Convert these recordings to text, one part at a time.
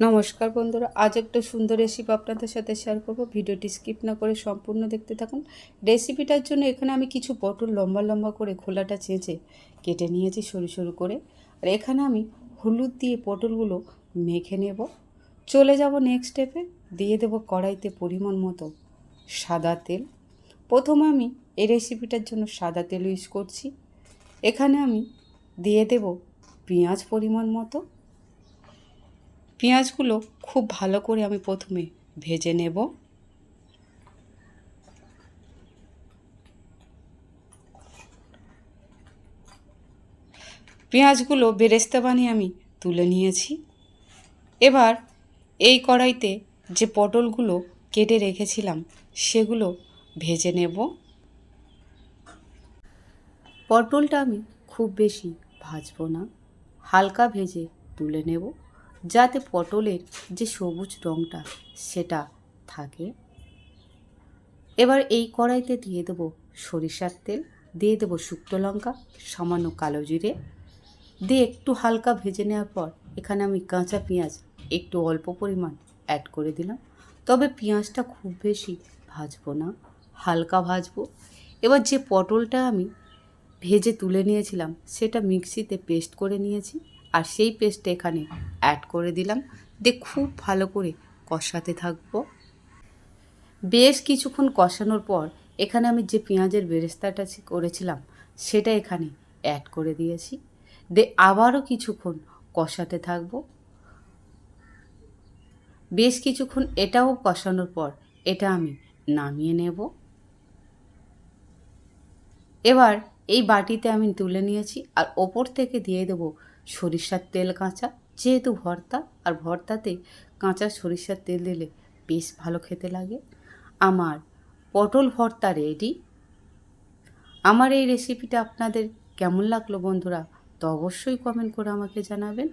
নমস্কার বন্ধুরা, আজ একটা সুন্দর রেসিপি আপনাদের সাথে শেয়ার করব। ভিডিওটি স্কিপ না করে সম্পূর্ণ দেখতে থাকুন। রেসিপিটার জন্য এখানে আমি কিছু পটল লম্বা লম্বা করে খোলাটা চেঁচে কেটে নিয়েছি সরু সরু করে। আর এখানে আমি হলুদ দিয়ে পটলগুলো মেখে নেব। চলে যাব নেক্সট স্টেপে দিয়ে দেব কড়াইতে পরিমাণ মতো সাদা তেল। প্রথম আমি এই রেসিপিটার জন্য সাদা তেল ইউজ করছি। এখানে আমি দিয়ে দেব পেঁয়াজ পরিমাণ মতো। পেঁয়াজগুলো খুব ভালো করে আমি প্রথমে ভেজে নেব। পেঁয়াজগুলো বেরেস্তা বানিয়ে আমি তুলে নিয়েছি। এবার এই কড়াইতে যে পটলগুলো কেটে রেখেছিলাম, সেগুলো ভেজে নেব। পটলটা আমি খুব বেশি ভাজবো না, হালকা ভেজে তুলে নেব। যাতে পটলের যে সবুজ রঙটা সেটা থাকে। এবার এই কড়াইতে দিয়ে দেবো সরিষার তেল, দিয়ে দেবো শুকনো লঙ্কা, সামান্য কালো জিরে। দিয়ে একটু হালকা ভেজে নেওয়ার পর এখানে আমি কাঁচা পেঁয়াজ একটু অল্প পরিমাণ অ্যাড করে দিলাম। তবে পেঁয়াজটা খুব বেশি ভাজবো না, হালকা ভাজবো। এবার যে পটলটা আমি ভেজে তুলে নিয়েছিলাম, সেটা মিক্সিতে পেস্ট করে নিয়েছি। আর সেই পেস্টটা এখানে অ্যাড করে দিলাম। দিয়ে খুব ভালো করে কষাতে থাকব। বেশ কিছুক্ষণ কষানোর পর এখানে আমি যে পেঁয়াজের বেরেস্তাটা করেছিলাম, সেটা এখানে অ্যাড করে দিয়েছি। দিয়ে আবারও কিছুক্ষণ কষাতে থাকব। বেশ কিছুক্ষণ এটাও কষানোর পর এটা আমি নামিয়ে নেব। এবার এই বাটিতে আমি তুলে নিয়েছি আর ওপর থেকে দিয়ে দেবো সরিষার তেল কাঁচা, যেহেতু ভর্তা, আর ভর্তাতে কাঁচা সরিষার তেল দিলে বেশ ভালো খেতে লাগে। আমার পটল ভর্তা রেডি আমার এই রেসিপিটা আপনাদের কেমন লাগল বন্ধুরা, তো অবশ্যই কমেন্ট করে আমাকে জানাবেন।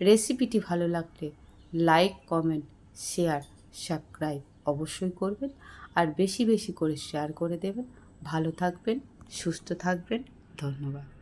রেসিপিটি ভালো লাগলে লাইক কমেন্ট শেয়ার সাবস্ক্রাইব অবশ্যই করবেন, আর বেশি বেশি করে শেয়ার করে দেবেন। ভালো থাকবেন, সুস্থ থাকবেন। ধন্যবাদ।